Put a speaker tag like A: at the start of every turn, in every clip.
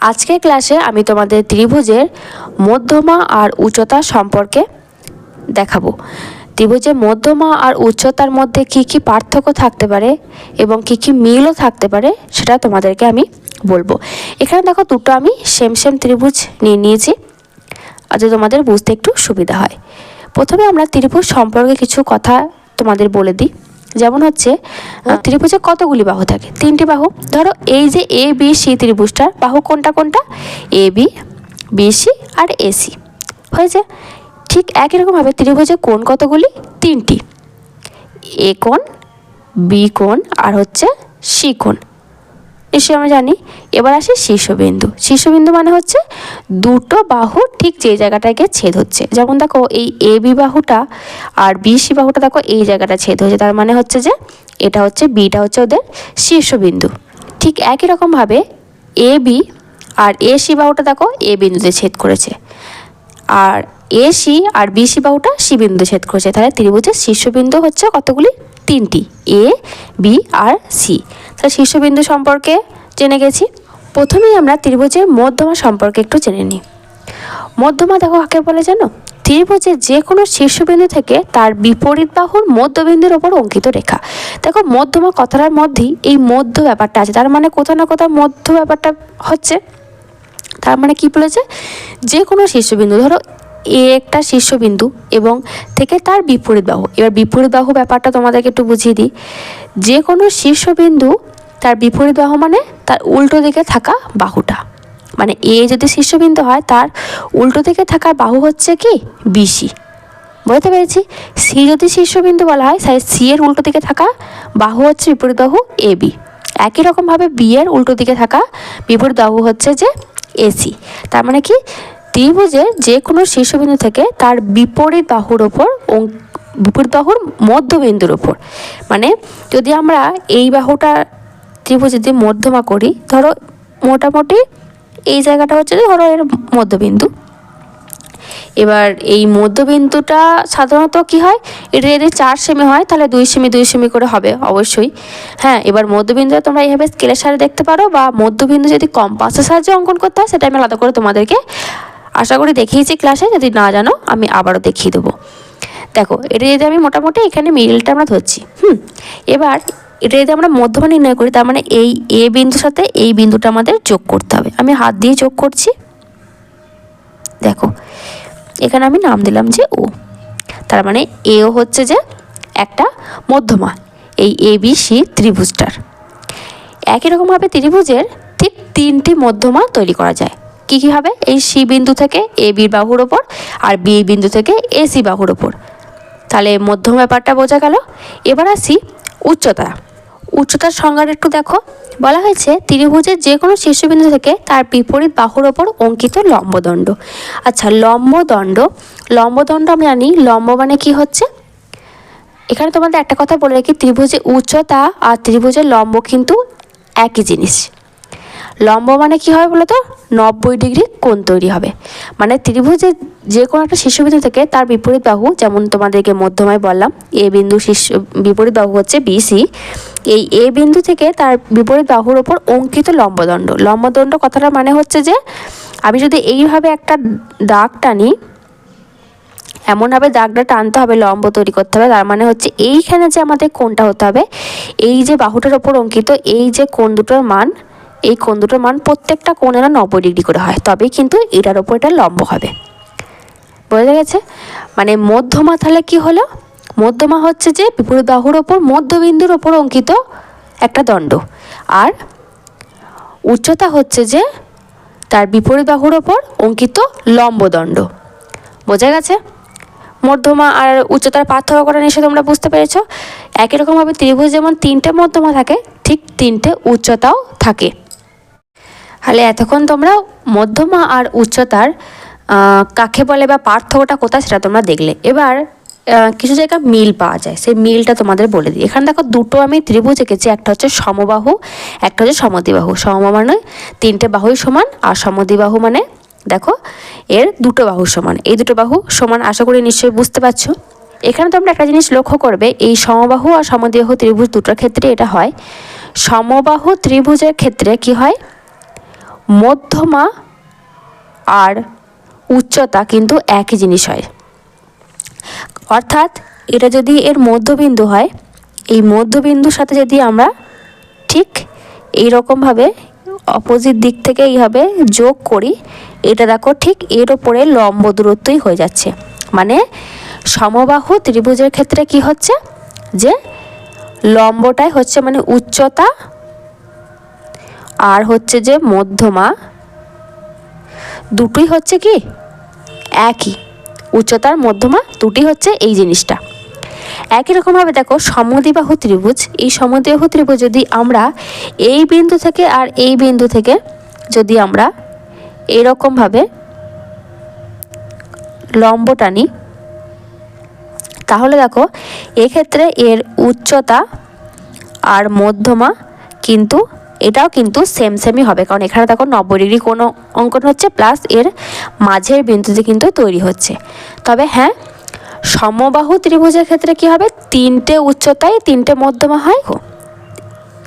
A: আজকের ক্লাসে আমি তোমাদের ত্রিভুজের মধ্যমা আর উচ্চতা সম্পর্কে দেখাবো। ত্রিভুজের মধ্যমা আর উচ্চতার মধ্যে কি কি পার্থক্য থাকতে পারে এবং কি কি মিলও থাকতে পারে সেটা তোমাদেরকে আমি বলব। এখানে দেখো দুটো আমি সেম সেম ত্রিভুজ নিয়ে নিয়েছি। যাতে তোমাদের বুঝতে একটু সুবিধা হয়। প্রথমে আমরা ত্রিভুজ সম্পর্কে কিছু কথা তোমাদের বলে দিই। যেমন হচ্ছে আহ, ত্রিভুজে কতগুলি বাহু থাকে? তিনটি বাহু। ধরো এই যে এ বি সি ত্রিভুজটার বাহু কোনটা কোনটা? এ বি বি সি আর এ সি হয়েছে? ঠিক একই রকমভাবে ত্রিভুজে কোন কতগুলি? তিনটি। এ কোণ বি কোন আর হচ্ছে সি কোণ। নিশ্চয়ই আমরা জানি, এবার আসি শীর্ষবিন্দু। শীর্ষবিন্দু মানে হচ্ছে দুটো বাহু ঠিক যে জায়গাটাকে ছেদ হচ্ছে। যেমন দেখো, এই এ বি বাহুটা আর বি সি বাহুটা দেখো, এই জায়গাটা ছেদ হয়েছে। তার মানে হচ্ছে যে এটা হচ্ছে বিটা হচ্ছে ওদের শীর্ষবিন্দু। ঠিক একই রকমভাবে A B R A C বাহুটা দেখো এ বিন্দুতে ছেদ করেছে। আর এ সি আর বি সি বাহুটা সি বিন্দু ছেদ করেছে। তাহলে ত্রিভুজের শীর্ষবিন্দু হচ্ছে কতগুলি? তিনটি। এ বি আর সি তাহলে শীর্ষবিন্দু সম্পর্কে জেনে গেছি। প্রথমেই আমরা ত্রিভুজের মধ্যমা সম্পর্কে একটু জেনে নিই। মধ্যমা দেখো কাকে বলে জানো? ত্রিভুজের যে কোনো শীর্ষবিন্দু থেকে তার বিপরীত বাহুর মধ্যবিন্দুর ওপর অঙ্কিত রেখা। দেখো, মধ্যমা কথাটার মধ্যেই এই মধ্য ব্যাপারটা আছে। তার মানে কোথাও না কোথাও মধ্য ব্যাপারটা হচ্ছে। তার মানে কি বলেছে? যে কোনো শীর্ষবিন্দু ধরো এ একটা শীর্ষবিন্দু এবং থেকে তার বিপরীত বাহু। এবার বিপরীত বাহু ব্যাপারটা তোমাদেরকে একটু বুঝিয়ে দিই। যে কোনো শীর্ষবিন্দু তার বিপরীত বাহু মানে তার উল্টো দিকে থাকা বাহুটা। মানে এ যদি শীর্ষবিন্দু হয়, তার উল্টো দিকে থাকা বাহু হচ্ছে কি? বিসি। বুঝতে পেরেছি? সি যদি শীর্ষবিন্দু বলা হয় তাই সি এর উল্টো দিকে থাকা বাহু হচ্ছে বিপরীত বাহু এ বি। একই রকমভাবে বি এর উল্টো দিকে থাকা বিপরীত বাহু হচ্ছে যে এসি তার মানে কি? ত্রিভুজের যে কোনো শীর্ষবিন্দু থেকে তার বিপরীত বাহুর ওপর বিপরীত বাহুর মধ্যবিন্দুর ওপর। মানে যদি আমরা এই বাহুটা ত্রিভুজ যদি মধ্যমা করি, ধরো মোটামুটি এই জায়গাটা হচ্ছে ধরো এর মধ্যবিন্দু। এবার এই মধ্যবিন্দুটা সাধারণত কি হয়? এটা যদি চার সেমি হয়, তাহলে দুই সেমি দুই সেমি করে হবে অবশ্যই। হ্যাঁ এবার মধ্যবিন্দু তোমরা এইভাবে স্কেলের সাহায্যে দেখতে পারো, বা মধ্যবিন্দু যদি কম্পাসের সাহায্যে অঙ্কন করতে হয়, সেটা আমি আলাদা করে তোমাদেরকে আশা করি দেখিয়েছি ক্লাসে যদি না জানো, আমি আবারও দেখিয়ে দেবো। দেখো, এটা যদি আমি মোটামুটি এখানে মিডিলটা আমরা ধরছি, হুম? এবার এটা যদি আমরা মধ্যমা নির্ণয় করি, তার মানে এই এ বিন্দুর সাথে এই বিন্দুটা আমাদের যোগ করতে হবে। আমি হাত দিয়ে যোগ করছি। দেখো, এখানে আমি নাম দিলাম যে ও তার মানে এও হচ্ছে যে একটা মধ্যমা, এই এ বি সি ত্রিভুজটার। একই রকমভাবে ত্রিভুজের ঠিক তিনটি মধ্যমা তৈরি করা যায়। কী কী হবে? এই সি বিন্দু থেকে এ বির বাহুর ওপর আর বি বিন্দু থেকে এ সি বাহুর ওপর। তাহলে মধ্যম ব্যাপারটা বোঝা গেল। এবার আসি উচ্চতা। উচ্চতার সংজ্ঞাটা একটু দেখো। বলা হয়েছে ত্রিভুজের যে কোনো শীর্ষবিন্দু থেকে তার বিপরীত বাহুর ওপর অঙ্কিত লম্বদণ্ড। আচ্ছা লম্বদণ্ড। লম্বদণ্ড আমরা জানি, লম্ব মানে কি হচ্ছে? এখানে তোমাদের একটা কথা বলে রাখি, ত্রিভুজের উচ্চতা আর ত্রিভুজের লম্ব কিন্তু একই জিনিস। লম্ব মানে কি হবে বলো তো নব্বই ডিগ্রি কোণ তৈরি হবে। মানে ত্রিভুজের যে কোনো একটা শীর্ষবিন্দু থেকে তার বিপরীত বাহু, যেমন তোমাদেরকে মধ্যমায় বললাম, এ বিন্দু শীর্ষ, বিপরীত বাহু হচ্ছে বিসি এই এ বিন্দু থেকে তার বিপরীত বাহুর ওপর অঙ্কিত লম্বদণ্ড। লম্বদণ্ড কথাটা মানে হচ্ছে যে, আমি যদি এইভাবে একটা দাগ টানি, এমনভাবে দাগটা টানতে হবে, লম্ব তৈরি করতে হবে, তার মানে হচ্ছে এইখানে যে আমাদের কোনটা হতে হবে, এই যে বাহুটার ওপর অঙ্কিত, এই যে কোন দুটোর মান এই কোণ দুটোর মান প্রত্যেকটা কোণেরা নব্বই ডিগ্রি করে হয় তবেই কিন্তু এটার ওপর এটা লম্ব হবে। বোঝা গেছে? মানে মধ্যমা তাহলে কি হলো? মধ্যমা হচ্ছে যে বিপরীত বাহুর ওপর, মধ্যবিন্দুর ওপর অঙ্কিত একটা দণ্ড। আর উচ্চতা হচ্ছে যে তার বিপরীত বাহুর ওপর অঙ্কিত লম্বদণ্ড বোঝা গেছে? মধ্যমা আর উচ্চতার পার্থক্য করা নিশ্চয় তোমরা বুঝতে পেরেছ। একই রকমভাবে ত্রিভুজ যেমন তিনটে মধ্যমা থাকে, ঠিক তিনটে উচ্চতাও থাকে। তাহলে এতক্ষণ তোমরা মধ্যমা আর উচ্চতার কাকে বলে বা পার্থক্যটা কোথায় সেটা তোমরা দেখলে। এবার কিছু জায়গায় মিল পাওয়া যায়, সেই মিলটা তোমাদের বলে দিই। এখানে দেখো দুটো আমি ত্রিভুজ এঁকেছি, একটা হচ্ছে সমবাহু, একটা হচ্ছে সমদ্বিবাহু। সম মানে তিনটে বাহুই সমান, আর সমদ্বিবাহু মানে দেখো, এর দুটো বাহু সমান। এই দুটো বাহু সমান আশা করি নিশ্চয়ই বুঝতে পারছ। এখানে তোমরা একটা জিনিস লক্ষ্য করবে, এই সমবাহু আর সমদ্বিবাহু ত্রিভুজ দুটোর ক্ষেত্রে এটা হয়। সমবাহু ত্রিভুজের ক্ষেত্রে কি হয়? মধ্যমা আর উচ্চতা কিন্তু একই জিনিস হয়। অর্থাৎ এটা যদি এর মধ্যবিন্দু হয়, এই মধ্যবিন্দুর সাথে যদি আমরা ঠিক এই রকমভাবে অপোজিট দিক থেকে এইভাবে যোগ করি, এটা দেখো ঠিক এর ওপরে লম্ব দূরত্বই হয়ে যাচ্ছে। মানে সমবাহু ত্রিভুজের ক্ষেত্রে কি হচ্ছে? যে লম্বটাই হচ্ছে মানে উচ্চতা আর হচ্ছে যে মধ্যমা, দুটোই হচ্ছে কি? একই। উচ্চতার মধ্যমা, দুটি হচ্ছে এই জিনিসটা। একই রকমভাবে দেখো সমদ্বিবাহু ত্রিভুজ। এই সমদ্বিবাহু ত্রিভুজ যদি আমরা এই বিন্দু থেকে আর এই বিন্দু থেকে যদি আমরা এরকমভাবে লম্ব টানি, তাহলে দেখো, এক্ষেত্রে এর উচ্চতা আর মধ্যমা কিন্তু এটাও কিন্তু সেম সেমই হবে। কারণ এখানে দেখো নব্বই ডিগ্রি কোনো অঙ্কন হচ্ছে প্লাস এর মাঝের বিন্দুতে কিন্তু তৈরি হচ্ছে। তবে হ্যাঁ সমবাহু ত্রিভুজের ক্ষেত্রে কি হবে? তিনটে উচ্চতায় তিনটে মধ্যমা হয়।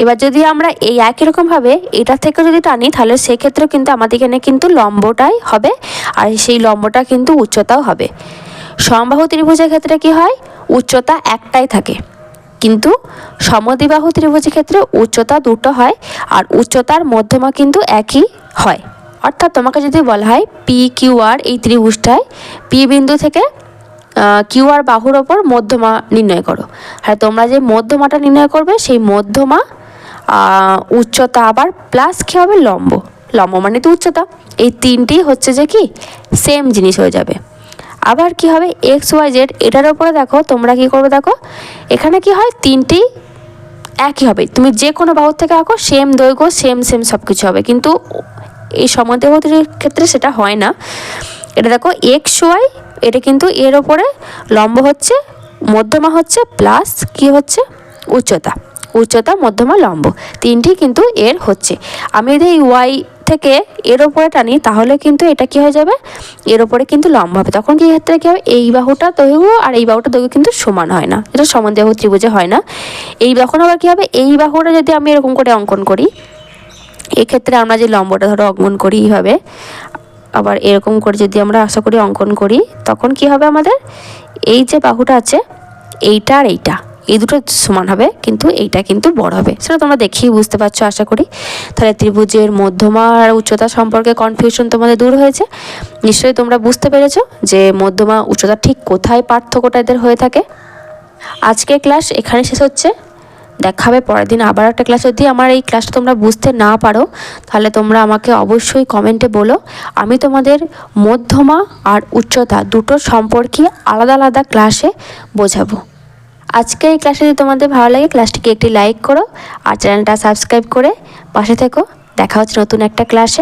A: এবার যদি আমরা এই একই রকমভাবে এটা থেকে যদি টানি, তাহলে সেক্ষেত্রেও কিন্তু আমাদের এখানে কিন্তু লম্বটাই হবে, আর সেই লম্বটা কিন্তু উচ্চতাও হবে। সমবাহু ত্রিভুজের ক্ষেত্রে কি হয়? উচ্চতা একটাই থাকে। কিন্তু সমদ্বিবাহু ত্রিভুজের ক্ষেত্রে উচ্চতা দুটো হয় আর উচ্চতার মধ্যমা কিন্তু একই হয়। অর্থাৎ তোমাকে যদি বলা হয় পি কিউ আর এই ত্রিভুজটায় পি বিন্দু থেকে কিউ আর বাহুর ওপর মধ্যমা নির্ণয় করো। আর তোমরা যে মধ্যমাটা নির্ণয় করবে, সেই মধ্যমা উচ্চতা আবার প্লাস কী হবে? লম্ব। লম্ব মানে তো উচ্চতা। এই তিনটি হচ্ছে যে কি? সেম জিনিস হয়ে যাবে। আবার কি হবে? এক্স ওয়াই জেড এটার ওপরে দেখো, তোমরা কি করবে দেখো? এখানে কি হয়? তিনটি একই হবে। তুমি যে কোনো বাহুর থেকে আঁকো সেম দৈর্ঘ্য সেম সেম সব কিছু হবে। কিন্তু এই সমদেহতির ক্ষেত্রে সেটা হয় না। এটা দেখো এক্স ওয়াই এটা কিন্তু এর ওপরে লম্ব হচ্ছে, মধ্যমা হচ্ছে প্লাস কি হচ্ছে? উচ্চতা। উচ্চতা, মধ্যমা, লম্ব। তিনটি কিন্তু এর হচ্ছে। আমি যদি এই ওয়াই থেকে এর ওপরে টানি, তাহলে কিন্তু এটা কি হয়ে যাবে? এর ওপরে কিন্তু লম্ব হবে। তখন কি ক্ষেত্রে কী হবে? এই বাহুটা দৈর্ঘ্য আর এই বাহুটা দৈর্ঘ্য কিন্তু সমান হয় না। এটা সমান দেহ ত্রিভুজে হয় না। এই বাহন আবার কী হবে? এই বাহুটা যদি আমি এরকম করে অঙ্কন করি, এক্ষেত্রে আমরা যে লম্বটা ধরো অঙ্কন করি এইভাবে, আবার এরকম করে যদি আমরা আশা করি অঙ্কন করি, তখন কি হবে আমাদের? এই যে বাহুটা আছে, এইটা আর এইটা। এই দুটো সমান হবে, কিন্তু এইটা কিন্তু বড় হবে। সেটা তোমরা দেখেই বুঝতে পারছ, আশা করি। তাহলে ত্রিভুজের মধ্যমা আর উচ্চতা সম্পর্কে কনফিউশন তোমাদের দূর হয়েছে। নিশ্চয়ই তোমরা বুঝতে পেরেছ যে মধ্যমা, উচ্চতা ঠিক কোথায় পার্থক্যটা এদের হয়ে থাকে। আজকের ক্লাস এখানে শেষ হচ্ছে। দেখা হবে পরের দিন আবার একটা ক্লাস যদি আমার এই ক্লাসটা তোমরা বুঝতে না পারো, তাহলে তোমরা আমাকে অবশ্যই কমেন্টে বলো। আমি তোমাদের মধ্যমা আর উচ্চতা দুটো সম্পর্কে আলাদা আলাদা ক্লাসে বোঝাবো। আজকে এই ক্লাসে যদি তোমাদের ভালো লাগে, ক্লাসটিকে একটি লাইক করো আর চ্যানেলটা সাবস্ক্রাইব করে পাশে থেকো। দেখা হচ্ছে নতুন একটা ক্লাসে।